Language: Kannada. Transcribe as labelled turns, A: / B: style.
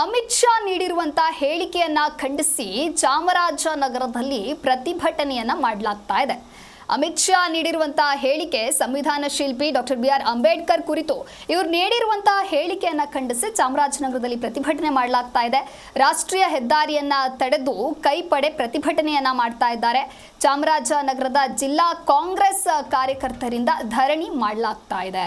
A: ಅಮಿತ್ ಶಾ ನೀಡಿರುವಂತಹ ಹೇಳಿಕೆಯನ್ನ ಖಂಡಿಸಿ ಚಾಮರಾಜನಗರದಲ್ಲಿ ಪ್ರತಿಭಟನೆಯನ್ನ ಮಾಡಲಾಗ್ತಾ ಇದೆ. ಅಮಿತ್ ಶಾ ನೀಡಿರುವಂತಹ ಹೇಳಿಕೆ ಸಂವಿಧಾನ ಶಿಲ್ಪಿ ಡಾಕ್ಟರ್ ಬಿ ಆರ್ ಅಂಬೇಡ್ಕರ್ ಕುರಿತು ಇವರು ನೀಡಿರುವಂತಹ ಹೇಳಿಕೆಯನ್ನ ಖಂಡಿಸಿ ಚಾಮರಾಜನಗರದಲ್ಲಿ ಪ್ರತಿಭಟನೆ ಮಾಡಲಾಗ್ತಾ ಇದೆ. ರಾಷ್ಟ್ರೀಯ ಹೆದ್ದಾರಿಯನ್ನ ತಡೆದು ಕೈಪಡೆ ಪ್ರತಿಭಟನೆಯನ್ನ ಮಾಡ್ತಾ ಇದ್ದಾರೆ. ಚಾಮರಾಜನಗರದ ಜಿಲ್ಲಾ ಕಾಂಗ್ರೆಸ್ ಕಾರ್ಯಕರ್ತರಿಂದ ಧರಣಿ ಮಾಡಲಾಗ್ತಾ ಇದೆ.